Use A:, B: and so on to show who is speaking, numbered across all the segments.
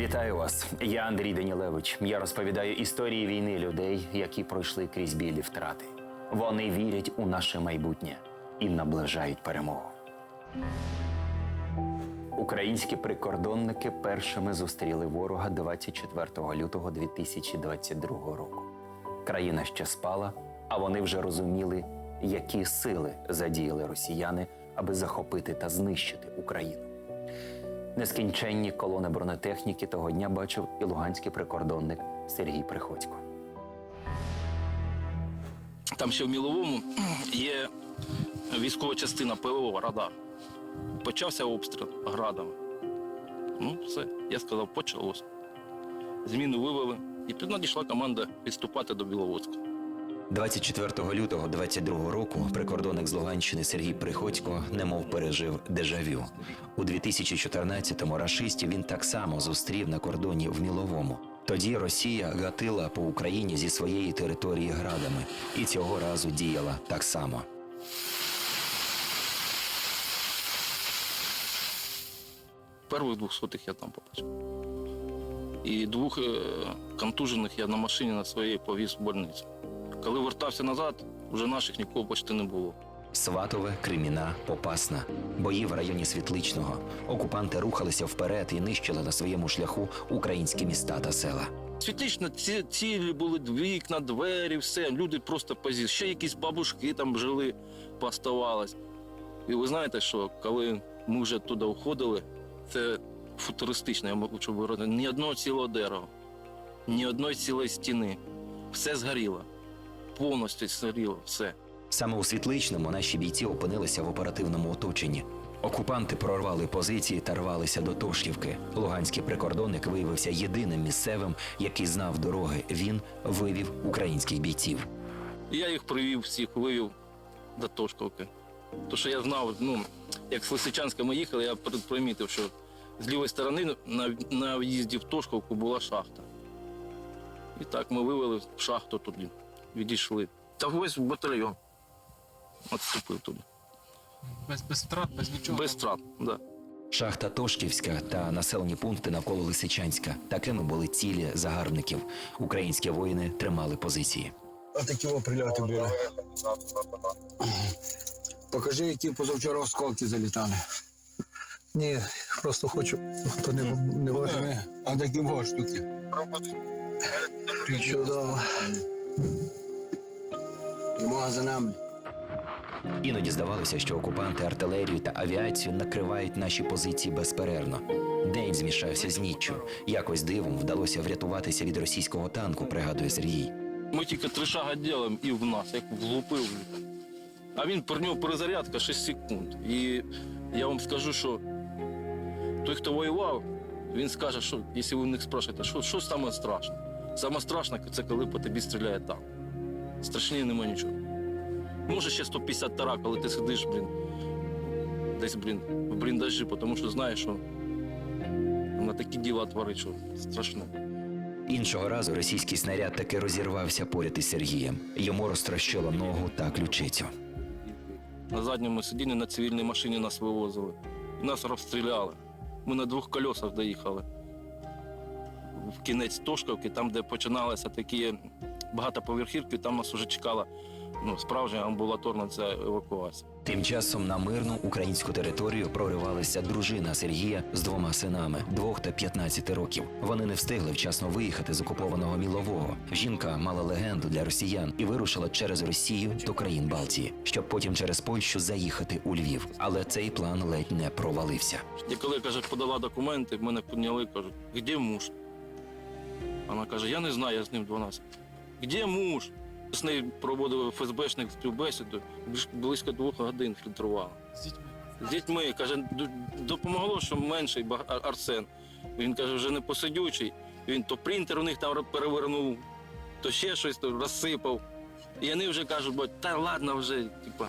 A: Вітаю вас. Я Андрій Данілевич. Я розповідаю історії війни людей, які пройшли крізь білі втрати. Вони вірять у наше майбутнє і наближають перемогу. Українські прикордонники першими зустріли ворога 24 лютого 2022 року. Країна ще спала, а вони вже розуміли, які сили задіяли росіяни, аби захопити та знищити Україну. Нескінченні колони бронетехніки того дня бачив і луганський прикордонник Сергій Приходько.
B: Там ще в Міловому є військова частина ПВО, радар. Почався обстріл градами. Ну, все, я сказав, почалось. Зміну вивели, і тут надійшла команда відступати до Біловодська.
A: 24 лютого 22 року прикордонник з Луганщини Сергій Приходько немов пережив дежавю. У 2014-му рашистів він так само зустрів на кордоні в Міловому. Тоді Росія гатила по Україні зі своєї території градами, і цього разу діяла так само.
B: Перших двохсотих я там побачив. І двох е, контужених я на машині на своїй повіз в больницю. Коли вертався назад, вже наших нікого почти не було.
A: Сватове, Креміна, Попасна, бої в районі Світличного. Окупанти рухалися вперед і нищили на своєму шляху українські міста та села.
B: Світлично ці, цілі були вікна, двері, все. Люди просто позі. Ще якісь бабушки там жили, поставалось. І ви знаєте, що коли ми вже туди уходили, це футуристично, я можу говорити, ні одного цілого дерева, ні одної цілої стіни. Все згоріло. Повністю згоріло все.
A: Саме у Світличному наші бійці опинилися в оперативному оточенні. Окупанти прорвали позиції та рвалися до Тошківки. Луганський прикордонник виявився єдиним місцевим, який знав дороги. Він вивів українських бійців.
B: Я їх привів всіх, вивів до Тошковки. Тому що я знав, ну, як з Лисичанська ми їхали, я примітив, що з лівої сторони на, на в'їзді в Тошковку була шахта. І так ми вивели в шахту туди, відійшли. Та весь батальйон відступив туди.
C: Без, без втрат, без нічого.
B: Без втрат, так. Да.
A: Шахта Тошківська та населені пункти навколо Лисичанська. Такими були цілі загарбників. Українські воїни тримали позиції.
D: Отакі о прильоти були. Покажи, які позавчора осколки залітали.
E: Ні, просто хочу, хто не, не бачив.
D: А такі о штуки.
E: Чудово.
D: За нами.
A: Іноді здавалося, що окупанти артилерію та авіацію накривають наші позиції безперервно. День змішався з ніччю. Якось дивом вдалося врятуватися від російського танку, пригадує Сергій.
B: Ми тільки три шага робимо і в нас, як влупив. А він при нього перезарядка 6 секунд. І я вам скажу, що той, хто воював, він скаже, що якщо ви в них спрашуєте, що, що саме страшне? Саме страшне це коли по тобі стріляє танк. Страшніше нема нічого. Може ще 150 тара, коли ти сидиш, блін, десь, блін, в бліндажі, тому що знаєш, що на такі діла творить, що страшно.
A: Іншого разу російський снаряд таки розірвався поряд із Сергієм. Йому розтрощило ногу та ключицю.
B: На задньому сидінні на цивільній машині нас вивозили. Нас розстріляли. Ми на двох колесах доїхали. В кінець Тошковки, там, де починалися такі багатоповерхівки, там нас вже чекала ну, справжня амбулаторна ця евакуація.
A: Тим часом на мирну українську територію проривалася дружина Сергія з двома синами двох та 15 років. Вони не встигли вчасно виїхати з окупованого Мілового. Жінка мала легенду для росіян і вирушила через Росію до країн Балтії, щоб потім через Польщу заїхати у Львів. Але цей план ледь не провалився.
B: І коли каже, подала документи, мене підняли, кажуть, де муж? Вона каже, я не знаю, я з ним 12. Де муж? З нею проводив ФСБшник співбесіду, близько двох годин фільтрували.
C: З дітьми.
B: З дітьми каже, допомогло, що менший Арсен. Він каже, вже не посидючий. Він то принтер у них там перевернув, то ще щось то розсипав. І вони вже кажуть, бо та ладно вже, типа,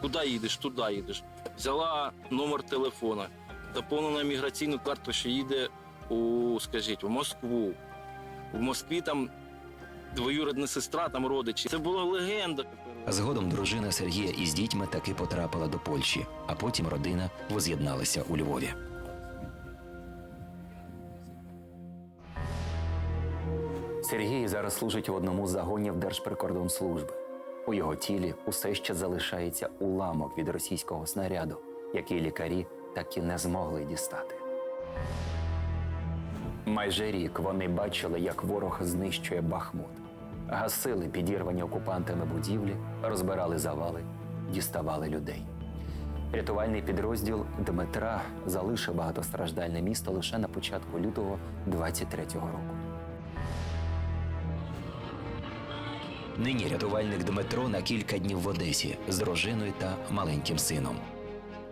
B: куди їдеш, туди їдеш. Взяла номер телефона, доповнила міграційну карту, що їде у, скажіть, в Москву. В Москві там двоюрідна сестра, там родичі. Це була легенда.
A: Згодом дружина Сергія із дітьми таки потрапила до Польщі, а потім родина воз'єдналася у Львові. Сергій зараз служить в одному з загонів Держприкордонслужби. У його тілі усе ще залишається уламок від російського снаряду, який лікарі так і не змогли дістати. Майже рік вони бачили, як ворог знищує Бахмут, гасили підірвані окупантами будівлі, розбирали завали, діставали людей. Рятувальний підрозділ Дмитра залишив багатостраждальне місто лише на початку лютого 23-го року. Нині рятувальник Дмитро на кілька днів в Одесі з дружиною та маленьким сином.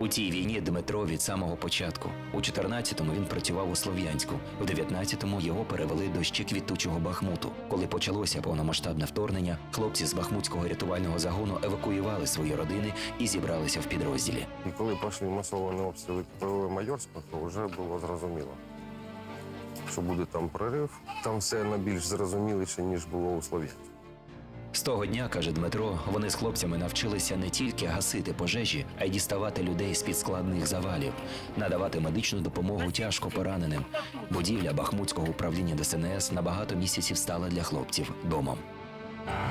A: У цій війні Дмитро від самого початку. У 14-му він працював у Слов'янську, в 19-му його перевели до ще квітучого Бахмуту. Коли почалося повномасштабне вторгнення, хлопці з Бахмутського рятувального загону евакуювали свої родини і зібралися в підрозділі.
F: І коли пішли масовані обстріли ПВВ Майорська, то вже було зрозуміло, що буде там прорив. Там все на більш зрозуміліше, ніж було у Слов'янську.
A: З того дня, каже Дмитро, вони з хлопцями навчилися не тільки гасити пожежі, а й діставати людей з під складних завалів, надавати медичну допомогу тяжко пораненим. Будівля Бахмутського управління ДСНС на багато місяців стала для хлопців домом.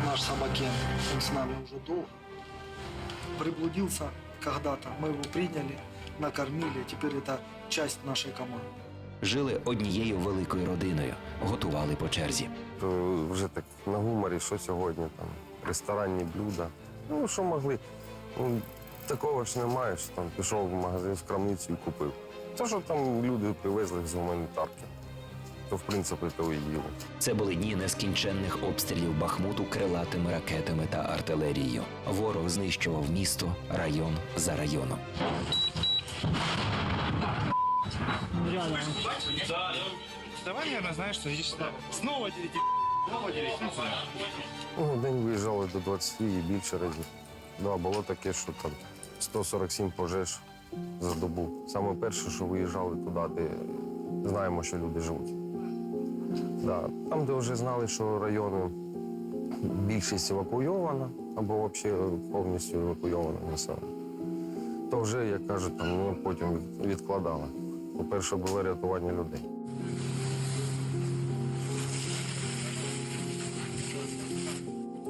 G: наш собакен, он с нами уже долго. Приблудился когда-то, мы его приняли, накормили, теперь это часть нашей команды.
A: Жили однією великою родиною, готували по черзі.
F: То вже так на гуморі, що сьогодні там, ресторанні блюда. Ну, що могли. Ну, такого ж немає, що там пішов в магазин з крамницю і купив. Те, що там люди привезли з гуманітарки, то в принципі то і їли.
A: Це були дні нескінченних обстрілів Бахмуту крилатими ракетами та артилерією. Ворог знищував місто, район за районом.
H: Давай, наверное, знаешь, что здесь снова делите, снова делите. Ну.
F: Ну, в день виїжджали до 20 і більше разів. Да, було таке, що там 147 пожеж за добу. Саме перше, що виїжджали туди, де знаємо, що люди живуть. Да, там, де вже знали, що райони більшість евакуйована або взагалі повністю евакуйована населення. То вже, як кажуть, там, ну, потім відкладали. По-перше, було рятування людей.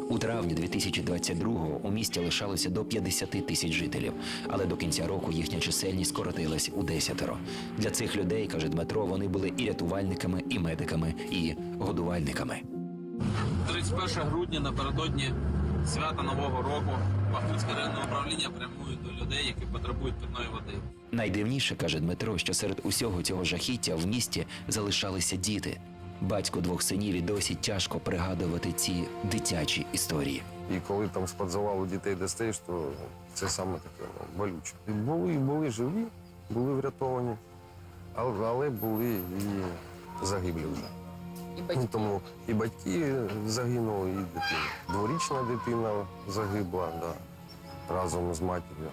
A: У травні 2022-го у місті лишалося до 50 тисяч жителів, але до кінця року їхня чисельність скоротилась у десятеро. Для цих людей, каже Дмитро, вони були і рятувальниками, і медиками, і годувальниками.
C: 31 грудня напередодні свята Нового року Бахмутське районне управління прямує до людей, які потребують питної води.
A: Найдивніше каже Дмитро, що серед усього цього жахіття в місті залишалися діти. Батько двох синів і досі тяжко пригадувати ці дитячі історії.
F: І коли там з підзавалу дітей достаєш, то це саме таке ну, болюче. І були, і були живі, були врятовані, але, але були і загиблі вже. Ну, тому і батьки загинули, і дитина. Дворічна дитина загибла да, разом з матір'ю.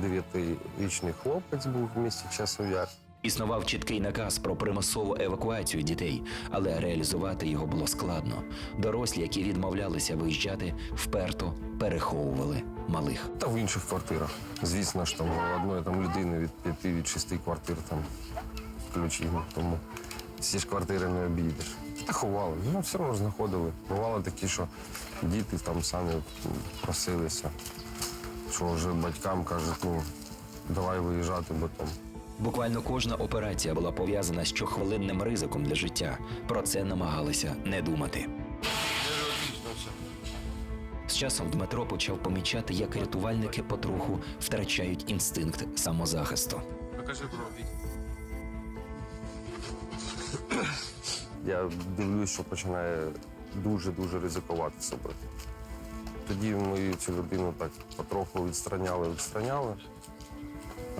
F: Дев'ятирічний хлопець був в місті Часов'яр.
A: Існував чіткий наказ про примусову евакуацію дітей, але реалізувати його було складно. Дорослі, які відмовлялися виїжджати, вперто переховували малих.
F: Та в інших квартирах. Звісно ж, там одної там людини від п'яти від шести квартир там ключі. Тому всі ж квартири не обійдеш. Та ховали, ну все одно знаходили. Бувало такі, що діти там самі просилися, що вже батькам кажуть, ну давай виїжджати, бо там
A: Буквально кожна операція була пов'язана з щохвилинним ризиком для життя. Про це намагалися не думати. З часом Дмитро почав помічати, як рятувальники потроху втрачають інстинкт самозахисту.
C: Покажи брові.
F: я дивлюсь, що починає дуже-дуже ризикувати себе. Тоді ми цю людину так потроху відстраняли, відстраняли,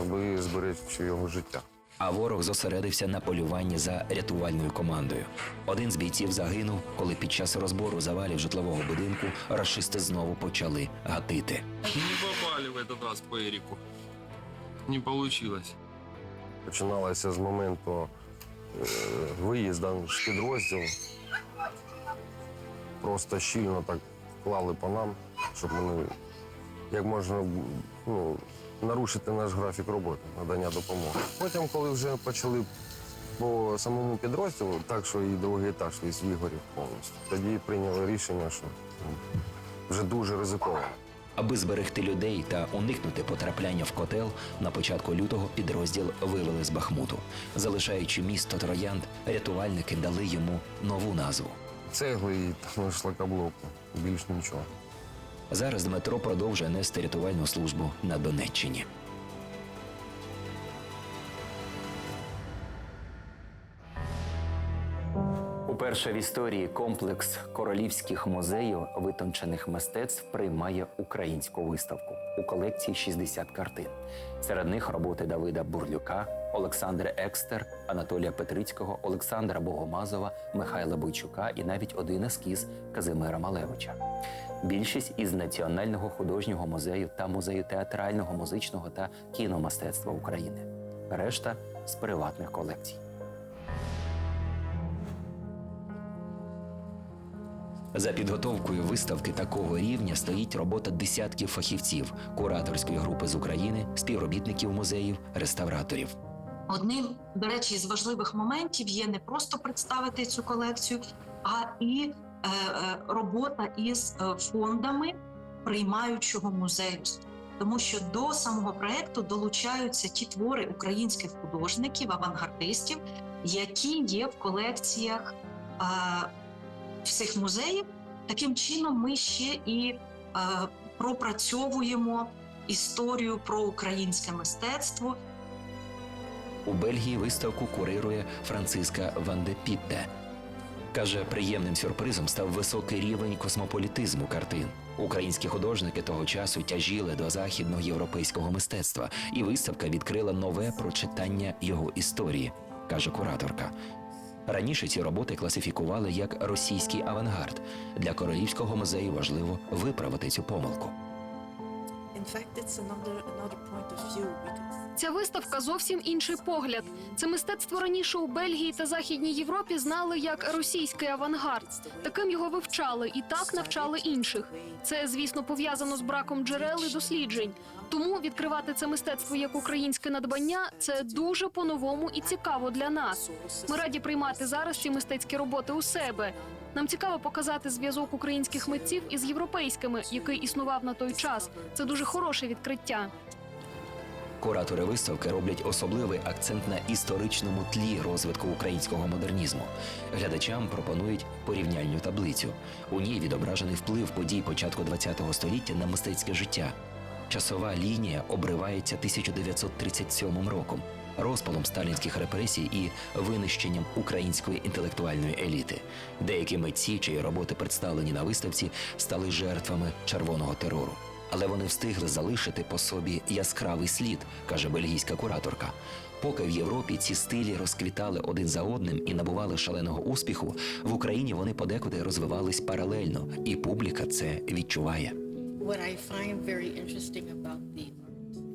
F: аби зберегти його життя.
A: А ворог зосередився на полюванні за рятувальною командою. Один з бійців загинув, коли під час розбору завалів житлового будинку рашисти знову почали гатити.
B: Не попали в этот раз по Эрику. Не получилось.
F: Починалося з моменту виїзду з підрозділу. Просто щільно так клали по нам, щоб вони як можна ну, нарушити наш графік роботи, надання допомоги. Потім, коли вже почали по самому підрозділу, так що і другий етаж із вигорів повністю. Тоді прийняли рішення, що вже дуже ризиковано.
A: Аби зберегти людей та уникнути потрапляння в котел, на початку лютого підрозділ вивели з Бахмуту. Залишаючи місто Троянд, рятувальники дали йому нову назву.
F: Цегли і там шлакоблоку. Більш нічого.
A: Зараз Дмитро продовжує нести рятувальну службу на Донеччині. Уперше в історії комплекс королівських музеїв витончених мистецтв приймає українську виставку у колекції 60 картин. Серед них роботи Давида Бурлюка, Олександра Екстер, Анатолія Петрицького, Олександра Богомазова, Михайла Бойчука і навіть один ескіз Казимира Малевича. Більшість із Національного художнього музею та музею театрального, музичного та кіномистецтва України. Решта з приватних колекцій. За підготовкою виставки такого рівня стоїть робота десятків фахівців, кураторської групи з України, співробітників музеїв, реставраторів.
I: Одним, до речі, з важливих моментів є не просто представити цю колекцію, а і е, е, робота із е, фондами приймаючого музею. Тому що до самого проекту долучаються ті твори українських художників, авангардистів, які є в колекціях е, всіх музеїв. Таким чином, ми ще і е, пропрацьовуємо історію про українське мистецтво,
A: У Бельгії виставку курирує Франциска Ван де Каже, приємним сюрпризом став високий рівень космополітизму картин. Українські художники того часу тяжіли до західного європейського мистецтва, і виставка відкрила нове прочитання його історії, каже кураторка. Раніше ці роботи класифікували як російський авангард. Для королівського музею важливо виправити цю помилку.
J: In fact, it's another another point of view because
K: Ця виставка зовсім інший погляд. Це мистецтво раніше у Бельгії та Західній Європі знали як російський авангард. Таким його вивчали і так навчали інших. Це, звісно, пов'язано з браком джерел і досліджень. Тому відкривати це мистецтво як українське надбання це дуже по-новому і цікаво для нас. Ми раді приймати зараз ці мистецькі роботи у себе. Нам цікаво показати зв'язок українських митців із європейськими, який існував на той час. Це дуже хороше відкриття.
A: Куратори виставки роблять особливий акцент на історичному тлі розвитку українського модернізму. Глядачам пропонують порівняльну таблицю. У ній відображений вплив подій початку ХХ століття на мистецьке життя. Часова лінія обривається 1937 роком, розпалом сталінських репресій і винищенням української інтелектуальної еліти. Деякі митці, чиї роботи представлені на виставці, стали жертвами червоного терору. Але вони встигли залишити по собі яскравий слід, каже бельгійська кураторка. Поки в Європі ці стилі розквітали один за одним і набували шаленого успіху, в Україні вони подекуди розвивались паралельно, і публіка це відчуває.
J: what I find very interesting about the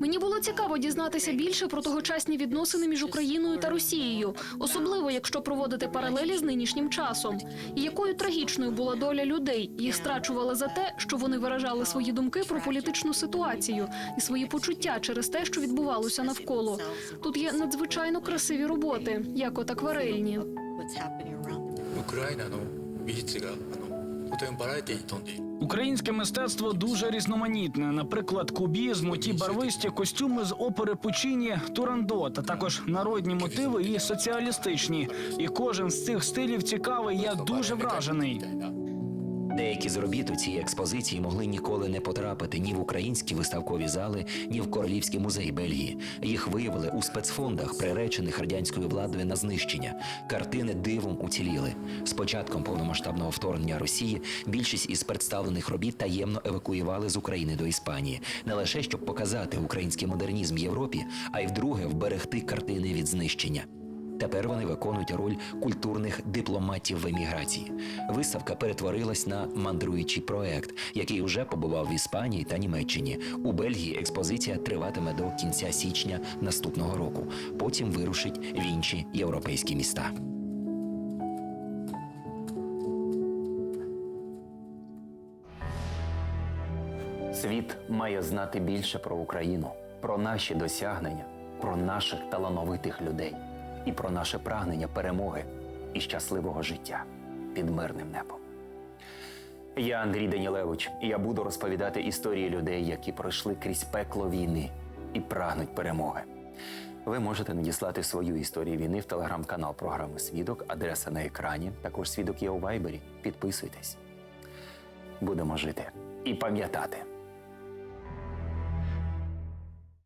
K: Мені було цікаво дізнатися більше про тогочасні відносини між Україною та Росією, особливо якщо проводити паралелі з нинішнім часом. І якою трагічною була доля людей. Їх страчували за те, що вони виражали свої думки про політичну ситуацію і свої почуття через те, що відбувалося навколо. Тут є надзвичайно красиві роботи, як от акварельні.
J: what's happening around them.
L: ウクライナの美術があのとてもバラエティに富んでいる
M: Українське мистецтво дуже різноманітне. Наприклад, кубізм, ті барвисті костюми з опери Пучині, Турандот, а також народні мотиви і соціалістичні. І кожен з цих стилів цікавий. Я дуже вражений.
A: Деякі з робіт у цій експозиції могли ніколи не потрапити ні в українські виставкові зали, ні в Королівський музей Бельгії. Їх виявили у спецфондах, приречених радянською владою на знищення. Картини дивом уціліли. З початком повномасштабного вторгнення Росії більшість із представлених робіт таємно евакуювали з України до Іспанії, не лише щоб показати український модернізм Європі, а й вдруге вберегти картини від знищення. Тепер вони виконують роль культурних дипломатів в еміграції. Виставка перетворилась на мандруючий проект, який вже побував в Іспанії та Німеччині. У Бельгії експозиція триватиме до кінця січня наступного року. Потім вирушить в інші європейські міста. Світ має знати більше про Україну, про наші досягнення, про наших талановитих людей. І про наше прагнення перемоги і щасливого життя під мирним небом. Я Андрій Данілевич, і я буду розповідати історії людей, які пройшли крізь пекло війни і прагнуть перемоги. Ви можете надіслати свою історію війни в телеграм-канал програми Свідок, адреса на екрані. Також свідок є у Вайбері. Підписуйтесь. Будемо жити і пам'ятати.